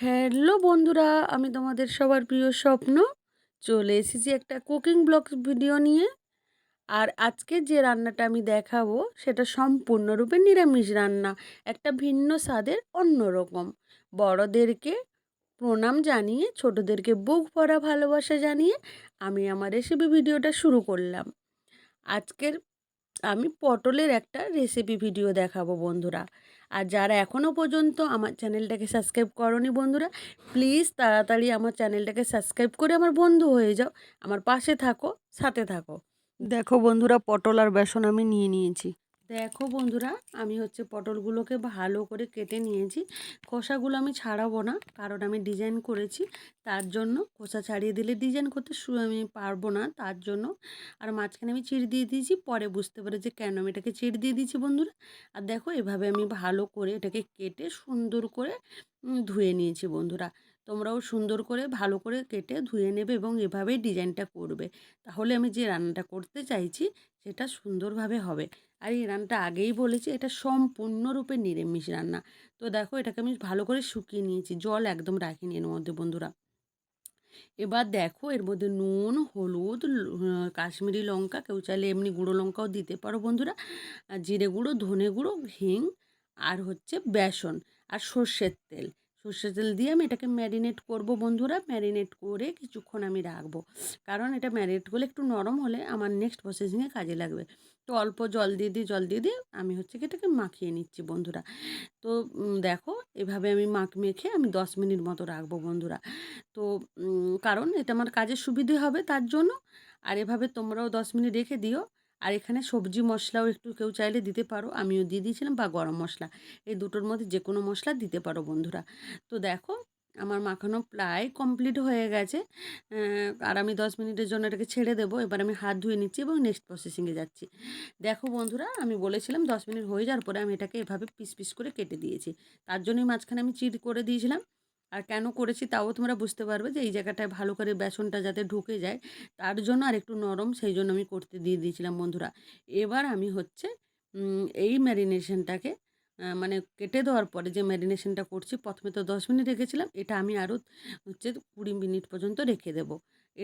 Hello বন্ধুরা, আমি তোমাদের সবার প্রিয় স্বপ্ন। চলে এসেছি একটা কুকিং ব্লগ ভিডিও নিয়ে। আর আজকে যে রান্নাটা আমি দেখাবো, সেটা সম্পূর্ণরূপে নিরামিষ রান্না, একটা ভিন্ন স্বাদের, অন্যরকম। বড়দেরকে প্রণাম জানিয়ে, ছোটদেরকে বুক ভরা ভালোবাসা জানিয়ে, আমি আমার রেসিপি ভিডিওটা শুরু করলাম। আজকের আমি পটলের একটা রেসিপি ভিডিও দেখাবো বন্ধুরা। আর যারা এখনও পর্যন্ত আমার চ্যানেলটাকে সাবস্ক্রাইব করনি বন্ধুরা, প্লিজ তাড়াতাড়ি আমার চ্যানেলটাকে সাবস্ক্রাইব করে আমার বন্ধু হয়ে যাও, আমার পাশে থাকো, সাথে থাকো। দেখো বন্ধুরা, পটল আর বেসন আমি নিয়ে নিয়েছি। দেখো বন্ধুরা, আমি হচ্ছে পটলগুলোকে ভালো করে কেটে নিয়েছি। খোসাগুলো আমি ছাড়াবো না, কারণ আমি ডিজাইন করেছি, তার জন্য খোসা ছাড়িয়ে দিলে ডিজাইন করতে আমি পারব না, তার জন্য। আর মাঝখানে আমি চিড় দিয়ে দিয়েছি, পরে বুঝতে পারে যে কেন আমি এটাকে চিড় দিয়ে দিয়েছি বন্ধুরা। আর দেখো এভাবে আমি ভালো করে এটাকে কেটে সুন্দর করে ধুয়ে নিয়েছি বন্ধুরা। তোমরাও সুন্দর করে ভালো করে কেটে ধুয়ে নেবে এবং এভাবেই ডিজাইনটা করবে। তাহলে আমি যে রান্নাটা করতে চাইছি, সেটা সুন্দরভাবে হবে। আর এই রান্নাটা আগেই বলেছি, এটা সম্পূর্ণরূপে নিরামিষ রান্না। তো দেখো, এটাকে আমি ভালো করে শুকিয়ে নিয়েছি, জল একদম রাখিনি এর মধ্যে বন্ধুরা। এবার দেখো, এর মধ্যে নুন, হলুদ কাশ্মীরি লঙ্কা, কেউ চাইলে এমনি গুঁড়ো লঙ্কাও দিতে পারো বন্ধুরা। জিরে গুঁড়ো, ধনে গুঁড়ো, হিং, আর হচ্ছে বেসন, আর সর্ষের তেল। সর্ষের তেল দিয়ে আমি এটাকে ম্যারিনেট করব বন্ধুরা। ম্যারিনেট করে কিছুক্ষণ আমি রাখব। কারণ এটা ম্যারিনেট করলে একটু নরম হলে আমার নেক্সট প্রসেসিংয়ে কাজে লাগবে। তো অল্প জল দিয়ে দিই জল দিয়ে দিই আমি হচ্ছে কি এটাকে মাখিয়ে নিচ্ছি বন্ধুরা। তো দেখো, এভাবে আমি মাখ মেখে আমি দশ মিনিট মতো রাখব বন্ধুরা। তো কারণ এটা আমার কাজের সুবিধে হবে তার জন্য। আর এভাবে তোমরাও দশ মিনিট রেখে দিও। আর এখানে সবজি মশলাও একটু কেউ চাইলে দিতে পারো। আমিও দিয়ে দিয়েছিলাম বা গরম মশলা। এই দুটোর মধ্যে যে কোনো মশলা দিতে পারো বন্ধুরা। তো দেখো, আমার মাখানো প্রায় কমপ্লিট হয়ে গেছে। আর আমি দশ মিনিটের জন্য এটাকে ছেড়ে দেবো। এবার আমি হাত ধুয়ে নিচ্ছি এবং নেক্সট প্রসেসিংয়ে যাচ্ছি। দেখো বন্ধুরা, আমি বলেছিলাম দশ মিনিট হয়ে যাওয়ার পরে আমি এটাকে এভাবে পিস পিস করে কেটে দিয়েছি। তার জন্যই মাঝখানে আমি চিট করে দিয়েছিলাম। আর কেন করেছি তাও তোমরা বুঝতে পারবে যে এই জায়গাটায় ভালো করে বেসনটা যাতে ঢুকে যায়, তার জন্য আর একটু নরম সেই জন্য আমি করতে দিয়ে দিয়েছিলাম বন্ধুরা। এবার আমি হচ্ছে এই ম্যারিনেশনটাকে মানে কেটে দেওয়ার পরে যে ম্যারিনেশনটা করছি, প্রথমে তো দশ মিনিট রেখেছিলাম, এটা আমি আরও হচ্ছে কুড়ি মিনিট পর্যন্ত রেখে দেবো।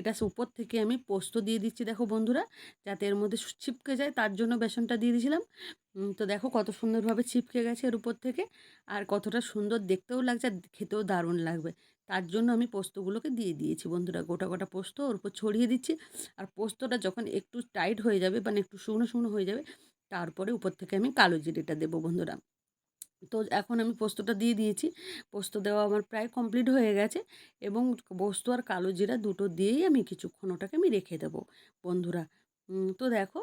এটা উপর থেকে আমি পোস্ত দিয়ে দিচ্ছি, দেখো বন্ধুরা, যাতে এর মধ্যে ছিপকে যায়, তার জন্য বেসনটা দিয়ে দিয়েছিলাম। তো দেখো কত সুন্দরভাবে ছিপকে গেছে এর উপর থেকে, আর কতটা সুন্দর দেখতেও লাগছে, আর খেতেও দারুণ লাগবে। তার জন্য আমি পোস্তগুলোকে দিয়ে দিয়েছি বন্ধুরা, গোটা গোটা পোস্ত ওর উপর ছড়িয়ে দিচ্ছি। আর পোস্তটা যখন একটু টাইট হয়ে যাবে মানে একটু শুকনো শুকনো হয়ে যাবে, তারপরে উপর থেকে আমি কালো জিরেটা দেবো বন্ধুরা। তো এখন আমি পোস্তটা দিয়ে দিয়েছি। পোস্ত দেওয়া আমার প্রায় কমপ্লিট হয়ে গেছে এবং পোস্ত আর কালো জিরা দুটো দিয়েই আমি কিছুক্ষণ ওটাকে আমি রেখে দেবো, বন্ধুরা। তো দেখো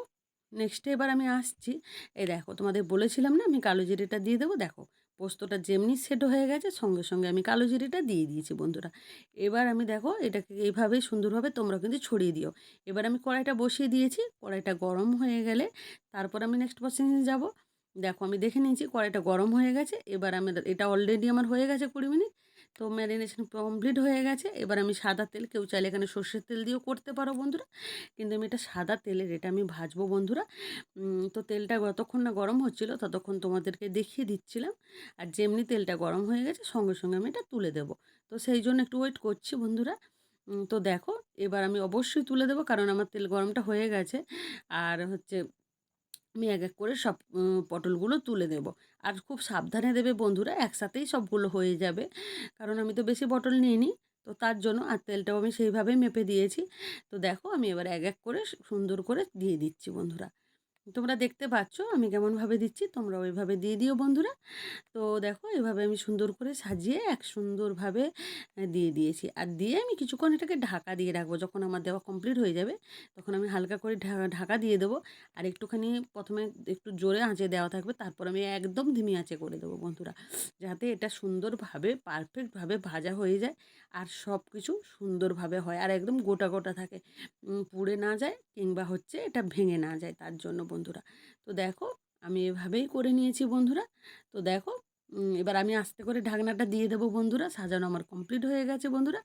নেক্সটে এবার আমি আসছি। এই দেখো, তোমাদের বলেছিলাম না আমি কালো জিরেটা দিয়ে দেবো? দেখো, পোস্তটা যেমনি সেট হয়ে গেছে, সঙ্গে সঙ্গে আমি কালো জিরেটা দিয়ে দিয়েছি, বন্ধুরা। এবার আমি দেখো, এটাকে এইভাবেই সুন্দরভাবে তোমরা কিন্তু ছড়িয়ে দিও। এবার আমি কড়াইটা বসিয়ে দিয়েছি, কড়াইটা গরম হয়ে গেলে তারপর আমি নেক্সট প্রসেসে যাব। দেখো, আমি দেখে নিয়েছি, কড়াইটা গরম হয়ে গেছে। এবার আমি এটা অলরেডি আমার হয়ে গেছে কুড়ি মিনিট। তো ম্যারিনেশন কমপ্লিট হয়ে গেছে। এবার আমি সাদা তেল, কেউ চাইলে এখানে সর্ষের তেল দিয়েও করতে পারো বন্ধুরা। কিন্তু আমি এটা সাদা তেলের, এটা আমি ভাজবো বন্ধুরা। তো তেলটা যতক্ষণ না গরম হচ্ছিল, ততক্ষণ তোমাদেরকে দেখিয়ে দিচ্ছিলাম। আর যেমনি তেলটা গরম হয়ে গেছে, সঙ্গে সঙ্গে আমি এটা তুলে দেব। তো সেই জন্য একটু ওয়েট করছি বন্ধুরা। তো দেখো, এবার আমি অবশ্যই তুলে দেবো, কারণ আমার তেল গরমটা হয়ে গেছে। আর হচ্ছে আমি এক এক করে সব পটলগুলো তুলে দেব। আর খুব সাবধানে দেবে বন্ধুরা, একসাথেই সবগুলো হয়ে যাবে। কারণ আমি তো বেশি পটল নিইনি, তো তার জন্য আর তেলটাও আমি সেইভাবেই মেপে দিয়েছি। তো দেখো, আমি এবার এক এক করে সুন্দর করে দিয়ে দিচ্ছি বন্ধুরা। তোমরা দেখতে পাচ্ছ, আমি কেমনভাবে দিচ্ছি তোমরা ওইভাবে দিয়ে দিও বন্ধুরা। তো দেখো, এভাবে আমি সুন্দর করে সাজিয়ে এক সুন্দরভাবে দিয়ে দিয়েছি। আর দিয়ে আমি কিছুক্ষণ এটাকে ঢাকা দিয়ে রাখব। যখন আমার দেওয়া কমপ্লিট হয়ে যাবে, তখন আমি হালকা করে ঢাকা দিয়ে দেবো। আর একটুখানি প্রথমে একটু জোরে আঁচে দেওয়া থাকবে, তারপর আমি একদম ধিমি আঁচে করে দেবো বন্ধুরা। যাতে এটা সুন্দরভাবে পারফেক্টভাবে ভাজা হয়ে যায় আর সব কিছু সুন্দরভাবে হয়। আর একদম গোটা গোটা থাকে। পুড়ে না যায় কিংবা হচ্ছে এটা ভেঙে না যায় তার জন্য বন্ধুরা। তো দেখো, আমি এভাবেই করে নিয়েছি বন্ধুরা। তো দেখো এবার আমি আস্তে করে ঢাকনাটা দিয়ে দেবো বন্ধুরা। সাজানো আমার কমপ্লিট হয়ে গেছে বন্ধুরা।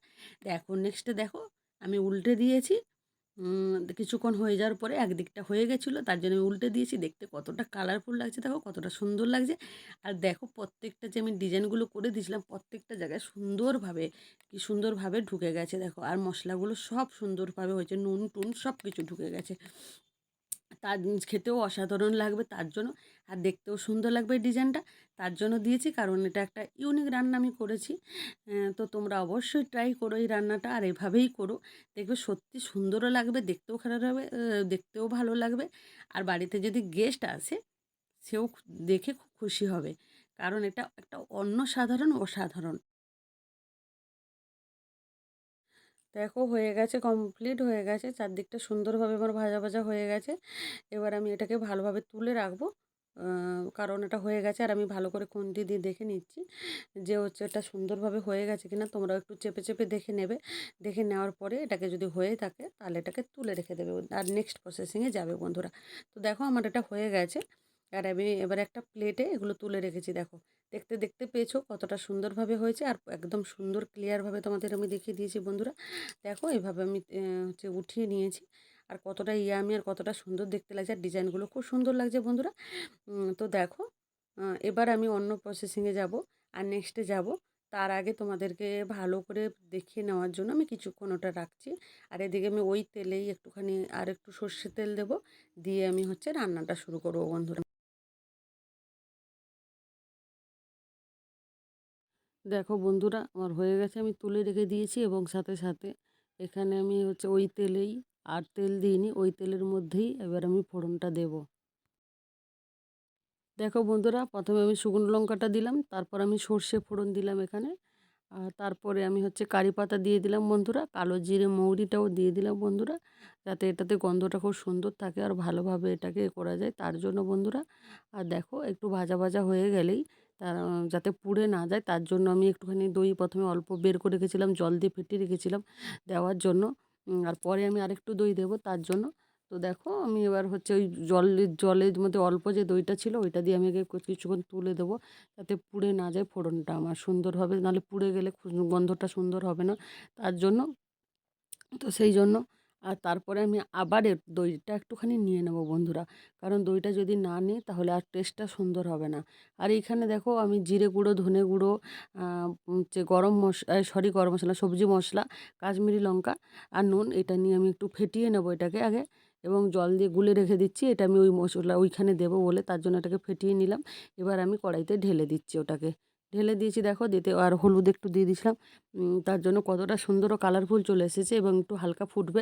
দেখো নেক্সটে দেখো, আমি উল্টে দিয়েছি। কিছুক্ষণ হয়ে যাওয়ার পরে একদিকটা হয়ে গেছিল, তার জন্য আমি উল্টে দিয়েছি। দেখতে কতটা কালারফুল লাগছে, দেখো, কতটা সুন্দর লাগছে। আর দেখো, প্রত্যেকটা যে আমি ডিজাইনগুলো করে দিয়েছিলাম, প্রত্যেকটা জায়গায় সুন্দরভাবে, কি সুন্দরভাবে ঢুকে গেছে, দেখো। আর মশলাগুলো সব সুন্দরভাবে হয়েছে নুন টুন সব কিছু ঢুকে গেছে। তার খেতেও অসাধারণ লাগবে তার জন্য। আর দেখতেও সুন্দর লাগবে ডিজাইনটা। তার জন্য দিয়েছি, কারণ এটা একটা ইউনিক রান্না আমি করেছি। তো তোমরা অবশ্যই ট্রাই করো এই রান্নাটা আর এভাবেই করো। দেখবে সত্যি সুন্দরও লাগবে, দেখতেও খারাপ হবে দেখতেও ভালো লাগবে। আর বাড়িতে যদি গেস্ট আসে, সেও দেখে খুব খুশি হবে। কারণ এটা একটা অন্য সাধারণ, অসাধারণ। দেখো হয়ে গেছে কমপ্লিট হয়ে গেছে। চারদিকটা সুন্দরভাবে আমার ভাজা ভাজা হয়ে গেছে। এবার আমি এটাকে ভালোভাবে তুলে রাখব। কারণ এটা হয়ে গেছে আর আমি ভালো করে খুন্তি দিয়ে দেখে নিচ্ছি যে হচ্ছে এটা সুন্দরভাবে হয়ে গেছে কিনা। তোমরা একটু চেপে চেপে দেখে নেবে। দেখে নেওয়ার পরে এটাকে যদি হয়ে থাকে তাহলে এটাকে তুলে রেখে দেবে। আর নেক্সট প্রসেসিংয়ে যাবে বন্ধুরা। তো দেখো আমার এটা হয়ে গেছে। আর আমি এবার একটা প্লেটে এগুলো তুলে রেখেছি, দেখো। দেখতে দেখতে পেয়েছ কতটা সুন্দরভাবে হয়েছে আর একদম সুন্দর ক্লিয়ারভাবে তোমাদের আমি দেখিয়ে দিয়েছি, বন্ধুরা। দেখো, এভাবে আমি হচ্ছে উঠিয়ে নিয়েছি আর কতটা ইয়ামি আর কতটা সুন্দর দেখতে লাগছে আর ডিজাইনগুলো খুব সুন্দর লাগছে, বন্ধুরা। তো দেখো এবার আমি অন্য প্রসেসিংয়ে যাব আর নেক্সটে যাব। তার আগে তোমাদেরকে ভালো করে দেখিয়ে নেওয়ার জন্য আমি কিছুক্ষণ ওটা রাখছি। আর এদিকে আমি ওই তেলেই একটুখানি আর একটু সর্ষে তেল দেবো, দিয়ে আমি হচ্ছে রান্নাটা শুরু করব, বন্ধুরা। দেখো বন্ধুরা, আমার হয়ে গেছে, আমি তুলে রেখে দিয়েছি এবং সাথে সাথে এখানে আমি হচ্ছে ওই তেলেই আর তেল দিইনি, ওই তেলের মধ্যেই এবার আমি ফোড়নটা দেব। দেখো বন্ধুরা, প্রথমে আমি শুকনো লঙ্কাটা দিলাম, তারপর আমি সর্ষে ফোড়ন দিলাম এখানে। আর তারপরে আমি হচ্ছে কারি পাতা দিয়ে দিলাম বন্ধুরা, কালো জিরে মৌরিটাও দিয়ে দিলাম বন্ধুরা, যাতে এটাতে গন্ধটা খুব সুন্দর থাকে আর ভালোভাবে এটাকে করা যায় তার জন্য বন্ধুরা। আর দেখো একটু ভাজা ভাজা হয়ে গেলেই তার যাতে পুড়ে না যায়, তার জন্য আমি একটুখানি দই প্রথমে অল্প বের করে রেখেছিলাম, জল দিয়ে ফেটিয়ে রেখেছিলাম দেওয়ার জন্য। আর পরে আমি আরেকটু দই দেবো তার জন্য। তো দেখো, আমি এবার হচ্ছে ওই জলের জলের মধ্যে অল্প যে দইটা ছিল, ওইটা দিয়ে আমি আগে কিছুক্ষণ তুলে দেবো যাতে পুড়ে না যায় ফোড়নটা আমার সুন্দরভাবে নাহলে পুড়ে গেলে গন্ধটা সুন্দর হবে না তার জন্য। তো সেই জন্য আর তারপরে আমি আবার দইটা একটুখানি নিয়ে নেব বন্ধুরা। কারণ দইটা যদি না নিই, তাহলে আর টেস্টটা সুন্দর হবে না। আর এইখানে দেখো আমি জিরে গুঁড়ো, ধনে গুঁড়ো যে গরম মশলা সরি গরম মশলা, সবজি মশলা, কাশ্মীরি লঙ্কা আর নুন, এটা নিয়ে আমি একটু ফেটিয়ে নেব এটাকে আগে। এবং জল দিয়ে গুলে রেখে দিচ্ছি, এটা আমি ওই মশলা ওইখানে দেবো বলে তার জন্য এটাকে ফেটিয়ে নিলাম। এবার আমি কড়াইতে ঢেলে দিচ্ছি ওটাকে। ঢেলে দিয়েছি, দেখো দিতে আর হলুদ একটু দিয়ে দিয়েছিলাম। তার জন্য কতটা সুন্দর কালারফুল চলে এসেছে এবং একটু হালকা ফুটবে।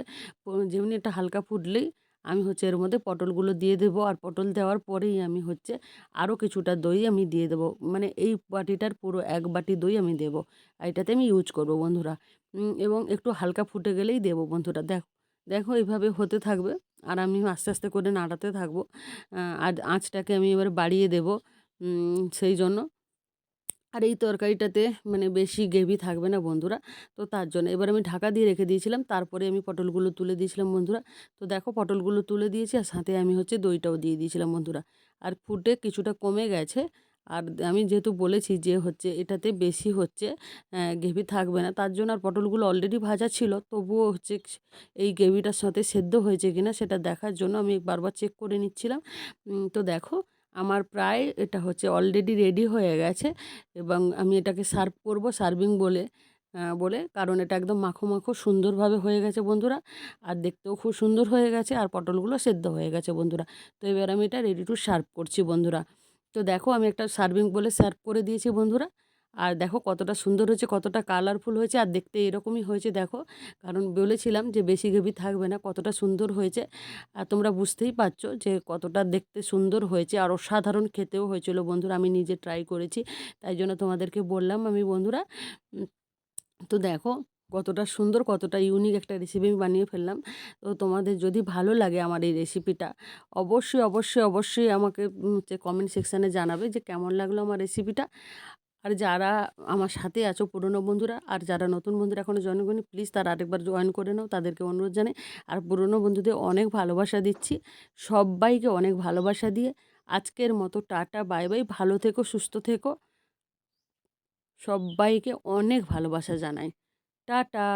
যেমনি এটা হালকা ফুটলেই আমি হচ্ছে এর মধ্যে পটলগুলো দিয়ে দেবো আর পটল দেওয়ার পরেই আমি হচ্ছে আরও কিছুটা দই আমি দিয়ে দেবো। মানে এই বাটিটার পুরো এক বাটি দই আমি দেবো। এটাতে আমি ইউজ করব বন্ধুরা। এবং একটু হালকা ফুটে গেলেই দেবো বন্ধুরা। দেখো দেখো এইভাবে হতে থাকবে আর আমি আস্তে আস্তে করে নাড়াতে থাকব। আর আঁচটাকে আমি এবার বাড়িয়ে দেবো। সেই জন্য আর এই তরকারিটাতে মানে বেশি গ্রেভি থাকবে না বন্ধুরা, তো তার জন্য এবার আমি ঢাকা দিয়ে রেখে দিয়েছিলাম, তারপরে আমি পটলগুলো তুলে দিয়েছিলাম বন্ধুরা, তো দেখো পটলগুলো তুলে দিয়েছি আর সাথে আমি হচ্ছে দইটাও দিয়ে দিয়েছিলাম বন্ধুরা, আর ফুটে কিছুটা কমে গেছে, আর আমি যেহেতু বলেছি যে হচ্ছে এটাতে বেশি হচ্ছে গ্রেভি থাকবে না, তার জন্য আর পটলগুলো অলরেডি ভাজা ছিল, তবুও হচ্ছে এই গ্রেভিটার সাথে সেদ্ধ হয়েছে কিনা সেটা দেখার জন্য আমি বারবার চেক করে নিচ্ছিলাম তো দেখো আমার প্রায় এটা হচ্ছে অলরেডি রেডি হয়ে গেছে এবং আমি এটাকে সার্ভ করব সার্ভিং বলে বলে। কারণ এটা একদম মাখো মাখো সুন্দরভাবে হয়ে গেছে বন্ধুরা। আর দেখতেও খুব সুন্দর হয়ে গেছে আর পটলগুলো সেদ্ধ হয়ে গেছে বন্ধুরা। তো এবার আমি এটা রেডি টু সার্ভ করছি বন্ধুরা। তো দেখো আমি একটা সার্ভিং বলে সার্ভ করে দিয়েছি বন্ধুরা। আর দেখো কতটা সুন্দর হয়েছে, কতটা কালারফুল হয়েছে, আর দেখতে এরকমই হয়েছে দেখো। কারণ বলেছিলাম যে বেশি গ্রেভি থাকবে না, কতটা সুন্দর হয়েছে। আর তোমরা বুঝতেই পারছ যে কতটা দেখতে সুন্দর হয়েছে, আর অসাধারণ খেতেও হয়েছিল বন্ধুরা, আমি নিজে ট্রাই করেছি, তাই জন্য তোমাদেরকে বললাম আমি বন্ধুরা। তো দেখো কতটা সুন্দর, কতটা ইউনিক একটা রেসিপি আমি বানিয়ে ফেললাম। তো তোমাদের যদি ভালো লাগে আমার এই রেসিপিটা অবশ্যই অবশ্যই অবশ্যই আমাকে হচ্ছে কমেন্ট সেকশানে জানাবে যে কেমন লাগল আমার রেসিপিটা আর যারা আমার সাথে আছো পুরনো বন্ধুরা, আর যারা নতুন বন্ধুরা এখনও জয়েন করেনি প্লিজ তারা আরেকবার জয়েন করে নাও, তাদেরকে অনুরোধ জানাই। আর পুরনো বন্ধুদের অনেক ভালোবাসা দিচ্ছি, সবাইকে অনেক ভালোবাসা দিয়ে। আজকের মতো টাটা বাই বাই ভালো থেকো, সুস্থ থেকো। সবাইকে অনেক ভালোবাসা জানাই। টাটা।